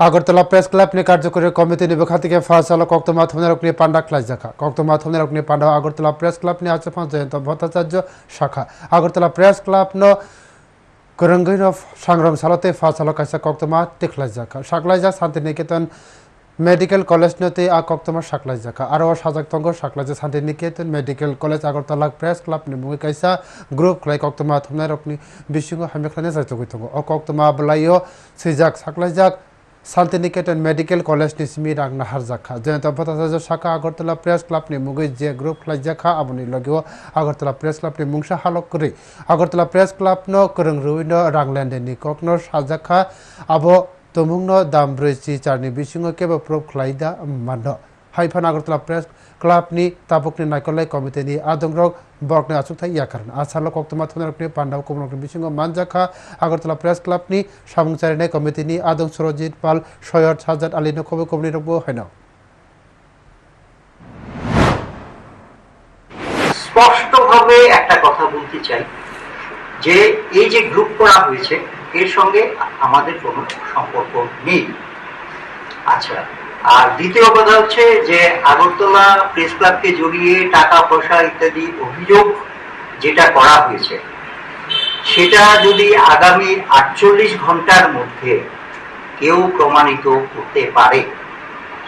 Agartala press club নিয়ে কার্যকরী committee নিবেখা থেকে ফাঁসালো কক্তমা থমনের নিয়ে পান্ডা ক্লাস দেখা। কক্তমা থমনের নিয়ে পান্ডা আগরতলা প্রেস ক্লাব নিয়ে আছে পাঁচ জয়ন্ত ভট্টাচার্য শাখা। আগরতলা প্রেস ক্লাব ন করঙ্গৈন সাংরং সালতে ফাঁসালো কাইসা কক্তমা টেকলাই জাখা সাকলাই যা শান্তিনিকেতন মেডিকেল কলেজ নতে আ কক্তমা সাকলাই জাখা আরও সাজাক তঙ্গ সাকলাই যা Santiniketan medical college Agartala press club নি মুই কাইসা গ্রুপ ক্লাই কক্তমা থমনাই রকনি বিশিঙ্গ হামিখানে যাইতো গইতঙ্গ অ কক্তমা বলাইও সিজাক সাকলাই যাক শান্তিনিকেতন মেডিকেল কলেজ নি নিসমি রাগনাহার জাখা। জয়ন্ত ভট্টাচার্য শাখা আগরতলা প্রেস ক্লাব নি মুগৈ জে গ্রুপ খ্লাই জাখা, আবনি লগিও আগরতলা প্রেস ক্লাব নি মুংসা হালক করি। আগরতলা প্রেস ক্লাব ন করং রুইন রাংল্যান্ডে নি ককন সাজাখা আবো ন দাম ব্রেজি চারনি বিসিং কেব প্রব খ্লাইদা মান্য હાઈફા નાગરતલા પ્રેસ ક્લાબની તાપુકની નાયકલય કમિટીની આદંગ્રહ બર્ગને આસુકથાઈ યા કારણ આ સાલક વક્તમાં થનારકને પાંડવ કુમરકની બિસિંગ માનજાખા આગરતલા પ્રેસ ક્લાબની સામુંગચારીને કમિટીની આદંગ સુરજીત પાલ સૈયદ સાજાદ આલીને ખોબે કમની રકબો હેન স্পষ্টভাবে একটা কথা বলতে চাই যে এই যে গ্রুপ করা হয়েছে এর সঙ্গে আমাদের কোনো সম্পর্ক নেই আচ্ছা আর দ্বিতীয় কথা হচ্ছে যে আগরতলা প্রেস ক্লাবকে জড়িয়ে টাকা পয়সা ইত্যাদি অভিযোগ যেটা করা হয়েছে, সেটা যদি আগামী আটচল্লিশ ঘণ্টার মধ্যে কেউ প্রমাণিত করতে পারে,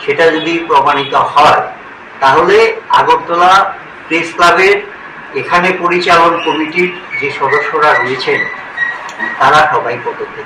সেটা যদি প্রমাণিত হয়, তাহলে আগরতলা প্রেস ক্লাবের এখানে পরিচালন কমিটির যে সদস্যরা রয়েছেন, তারা সবাই করবে।